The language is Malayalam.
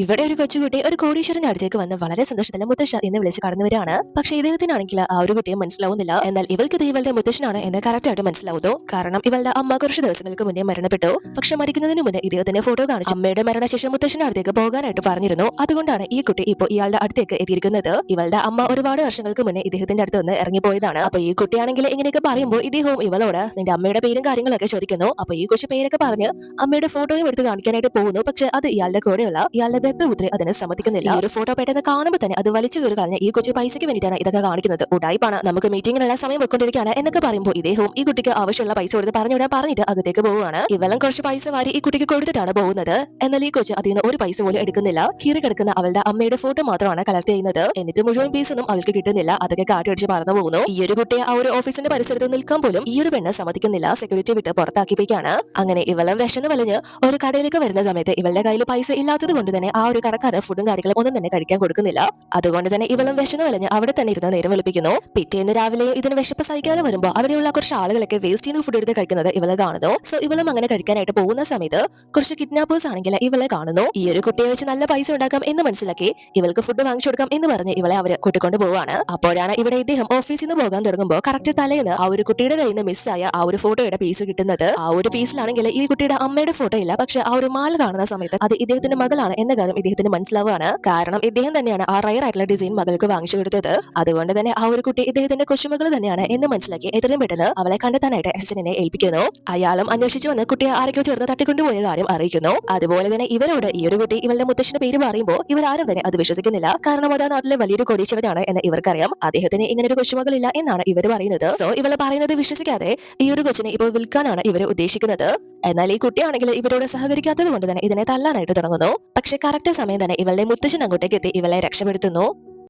ഇവിടെ ഒരു കൊച്ചുകുട്ടി ഒരു കോടീശ്വരന്റെ അടുത്തേക്ക് വന്ന് വളരെ സന്തോഷത്തിലെ മുത്തശ്ശ എന്ന് വിളിച്ച് കടന്നു പക്ഷേ ഇദ്ദേഹത്തിനാണെങ്കിൽ ആ ഒരു കുട്ടിയെ മനസ്സിലാവുന്നില്ല. എന്നാൽ ഇവൾക്ക് ഇത് ഇവളുടെ മുത്തശ്ശനാണ് എന്ന് കറക്റ്റ് ആയിട്ട് മനസ്സിലാവുന്നു. കാരണം ഇവളുടെ അമ്മ കുറച്ച് ദിവസങ്ങൾക്ക് മുന്നേ മരണപ്പെട്ടു. പക്ഷെ മരിക്കുന്നതിന് മുന്നേ ഇദ്ദേഹത്തിന്റെ ഫോട്ടോ കാണിച്ചു അമ്മയുടെ മരണശേഷം മുത്തശ്ശന്റെ അടുത്തേക്ക് പോകാനായിട്ട് പറഞ്ഞിരുന്നു. അതുകൊണ്ടാണ് ഈ കുട്ടി ഇപ്പോൾ ഇയാളുടെ അടുത്തേക്ക് എത്തിയിരിക്കുന്നത്. ഇവളുടെ അമ്മ ഒരുപാട് വർഷങ്ങൾക്ക് മുന്നേ ഇദ്ദേഹത്തിന്റെ അടുത്ത് നിന്ന് ഇറങ്ങിപ്പോയതാണ്. അപ്പൊ ഈ കുട്ടിയാണെങ്കിൽ ഇങ്ങനെയൊക്കെ പറയുമ്പോൾ ഇദ്ദേഹവും ഇവളോട് നിന്റെ അമ്മയുടെ പേരും കാര്യങ്ങളൊക്കെ ചോദിക്കുന്നു. അപ്പൊ ഈ കൊച്ചു പേരൊക്കെ പറഞ്ഞ് അമ്മയുടെ ഫോട്ടോയും എടുത്ത് കാണിക്കാനായിട്ട് പോകുന്നു. പക്ഷെ അത് ഇയാളുടെ കൂടെയുള്ള ഇയാളുടെ ദത്തപുത്രി അതിന് സമ്മതിക്കുന്നില്ല. ഈ ഒരു ഫോട്ടോ പെട്ടെന്ന് കാണുമ്പോൾ തന്നെ അത് വലിച്ചു കയറി കളഞ്ഞ ഈ കൊച്ചു പൈസയ്ക്ക് വേണ്ടിയിട്ടാണ് ഇതൊക്കെ കാണിക്കുന്നത്. ഉടായിപ്പാണ് നമുക്ക് മീറ്റിംഗിനുള്ള സമയം വെക്കൊണ്ടിരിക്കുകയാണ് എന്നൊക്കെ പറയുമ്പോൾ ഇദ്ദേഹവും ഈ കുട്ടിക്ക് ആവശ്യമുള്ള പൈസ കൊടുത്ത് പറഞ്ഞുവിടാൻ പറഞ്ഞിട്ട് അകത്തേക്ക് പോവുകയാണ്. ഇവളും കുറച്ച് പൈസ വാരി ഈ കുട്ടിക്ക് കൊടുത്തിട്ടാണ് പോകുന്നത്. എന്നാൽ ഈ കൊച്ചു അതിൽ നിന്ന് ഒരു പൈസ പോലും എടുക്കുന്നില്ല. കീറി കിടക്കുന്ന അവളുടെ അമ്മയുടെ ഫോട്ടോ മാത്രമാണ് കളക്ട് ചെയ്യുന്നത്. എന്നിട്ട് മുഴുവൻ പീസ് ഒന്നും അവൾക്ക് കിട്ടുന്നില്ല. അതൊക്കെ കാട്ടിയടിച്ച് പറന്നു പോകുന്നു. ഈ ഒരു കുട്ടിയെ ആ ഒരു ഓഫീസിന്റെ പരിസരത്ത് നിൽക്കാൻ പോലും ഈ ഒരു പെണ്ണ് സമ്മതിക്കുന്നില്ല. സെക്യൂരിറ്റി വിട്ട് പുറത്താക്കിപ്പിക്കാണ് അങ്ങനെ ഇവളും വിശന്ന് വലിഞ്ഞ് ഒരു കടയിലേക്ക് വരുന്ന സമയത്ത് ഇവളുടെ കയ്യിൽ പൈസ ഇല്ലാത്തത് കൊണ്ട് തന്നെ ആ ഒരു കടക്കാരൻ ഫുഡും കാര്യങ്ങളും ഒന്നും തന്നെ കഴിക്കാൻ കൊടുക്കുന്നില്ല. അതുകൊണ്ട് തന്നെ ഇവളും വിശന്നു വലഞ്ഞ് അവിടെ തന്നെ ഇരുന്ന് നേരം വെളുപ്പിക്കുന്നു. പിറ്റേന്ന് രാവിലെ ഇതിന് വിശപ്പ് സഹിക്കാതെ വരുമ്പോൾ അവിടെയുള്ള കുറച്ച് ആളുകളൊക്കെ വേസ്റ്റ് ചെയ്യുന്ന ഫുഡ് എടുത്ത് കഴിക്കുന്നത് ഇവളെ കാണുന്നു. സോ ഇവളും അങ്ങനെ കഴിക്കാനായിട്ട് പോകുന്ന സമയത്ത് കുറച്ച് കിഡ്നാപ്പേഴ്സ് ആണെങ്കിൽ ഇവളെ കാണുന്നു. ഈ ഒരു കുട്ടിയെ വെച്ച് നല്ല പൈസ ഉണ്ടാക്കാം എന്ന് മനസ്സിലാക്കി ഇവൾക്ക് ഫുഡ് വാങ്ങിച്ചു കൊടുക്കാം എന്ന് പറഞ്ഞ് ഇവളെ അവർ കൂട്ടിക്കൊണ്ട് പോവാണ്. അപ്പോഴാണ് ഇവിടെ ഇദ്ദേഹം ഓഫീസിൽ നിന്ന് പോകാൻ തുടങ്ങുമ്പോൾ കറക്റ്റ് തലേന്ന് ആ ഒരു കുട്ടിയുടെ കയ്യിൽ നിന്ന് മിസ്സായ ആ ഒരു ഫോട്ടോയുടെ പീസ് കിട്ടുന്നത്. ആ ഒരു പീസിലാണെങ്കിൽ ഈ കുട്ടിയുടെ അമ്മയുടെ ഫോട്ടോ ഇല്ല. പക്ഷെ ആ ഒരു മാല കാണുന്ന സമയത്ത് അത് ഇദ്ദേഹത്തിന്റെ മകളാണ് എന്ന കാര്യം ഇദ്ദേഹത്തിന് മനസ്സിലാവുകയാണ്. കാരണം ഇദ്ദേഹം തന്നെയാണ് ആ റയർ ആയിട്ടുള്ള ഡിസൈൻ മകൾക്ക് വാങ്ങിച്ചു കൊടുത്തത്. അതുകൊണ്ട് തന്നെ ആ ഒരു കുട്ടി ഇദ്ദേഹത്തിന്റെ കൊച്ചുമകൾ തന്നെയാണ് എന്ന് മനസ്സിലാക്കി എത്രയും പെട്ടെന്ന് അവളെ കണ്ടെത്താനായിട്ട് അസിസ്റ്റന്റിനെ ഏൽപ്പിക്കുന്നു. അയാളും അന്വേഷിച്ചു വന്ന് കുട്ടിയെ ആരൊക്കെയോ ചേർന്ന് തട്ടിക്കൊണ്ടുപോയ കാര്യം അറിയിക്കുന്നു. അതുപോലെ തന്നെ ഇവരോട് ഈ ഒരു കുട്ടി ഇവളുടെ മുത്തശ്ശന്റെ പേര് പറയുമ്പോൾ ഇവരാരും തന്നെ അത് വിശ്വസിക്കുന്നില്ല. കാരണം അത് നാട്ടിലെ വലിയൊരു കൊടീശ്വരനാണ് എന്ന് ഇവർക്കറിയാം. അദ്ദേഹത്തിന് ഇങ്ങനെ ഒരു കൊച്ചുമകളില്ല എന്നാണ് ഇവർ പറയുന്നത്. സോ ഇവൾ പറയുന്നത് വിശ്വസിക്കാതെ ഈ ഒരു കൊച്ചിനെ ഇപ്പോൾ വിൽക്കാനാണ് ഇവർ ഉദ്ദേശിക്കുന്നത്. എന്നാൽ ഈ കുട്ടിയാണെങ്കിൽ ഇവരോട് സഹകരിക്കാത്തത് കൊണ്ട് തന്നെ ഇതിനെ തല്ലാനായിട്ട് തുടങ്ങുന്നു. പക്ഷെ കറക്റ്റ് സമയം തന്നെ ഇവളുടെ മുത്തശ്ശൻ അങ്ങോട്ടേക്ക് എത്തി ഇവളെ രക്ഷപ്പെടുത്തുന്നു.